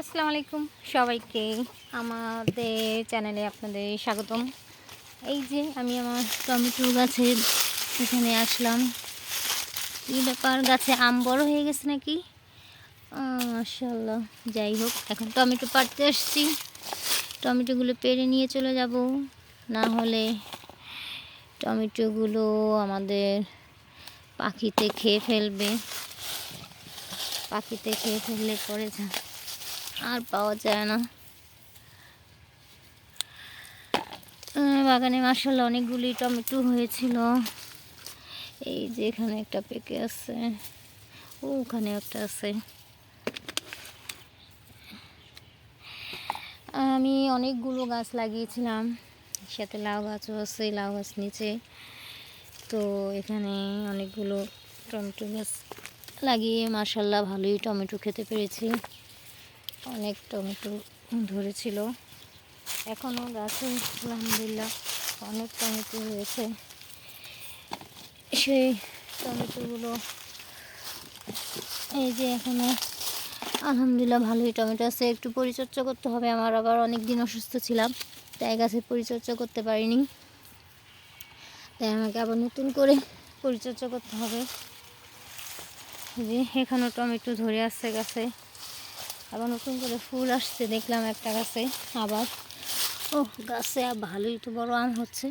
আসসালামু আলাইকুম সবাইকে আমাদের চ্যানেলে আপনাদের স্বাগতম। এই যে আমি আমার টমেটো গাছের এখানে আসলাম। এই ব্যাপার? গাছে আম বড় হয়ে গেছে নাকি? মাশাল্লাহ যাই হোক, এখন টমেটো পাড়তে আসছি। টমেটোগুলো পেরে নিয়ে চলে যাব। না হলে টমেটোগুলো আমাদের পাখিতে খেয়ে ফেলবে। পাখিতে খেয়ে ফেললে পরে যা আর পাওয়া যায় না। বাগানে মাসাল্লাহ অনেকগুলি টমেটো হয়েছিল। এই যে এখানে একটা পেকে আছে। ওখানে একটা আছে। আমি অনেকগুলো গাছ লাগিয়েছিলাম। সাথে লাউ গাছও আছে, লাউ গাছ নিচে। তো এখানে অনেকগুলো টমেটো গাছ লাগিয়ে মার্শাল্লাহ ভালোই টমেটো খেতে পেরেছি। অনেক টমেটো ধরেছিল। এখনও গাছে আলহামদুলিল্লাহ। অনেক টমেটো হয়েছে। সেই টমেটোগুলো এই যে এখনও আলহামদুলিল্লাহ ভালোই টমেটো আছে। একটু পরিচর্যা করতে হবে, আমার আবার অনেক দিন অসুস্থ ছিলাম, তাই গাছের পরিচর্যা করতে পারিনি। তাই আমাকে আবার নতুন করে পরিচর্যা করতে হবে। যে এখানেও টমেটো ধরে আসছে গাছে। আবার নতুন করে ফুল আসছে, দেখলাম একটা গাছে আবার। ও গাছে আর ভালোই তো বড় আম হচ্ছে।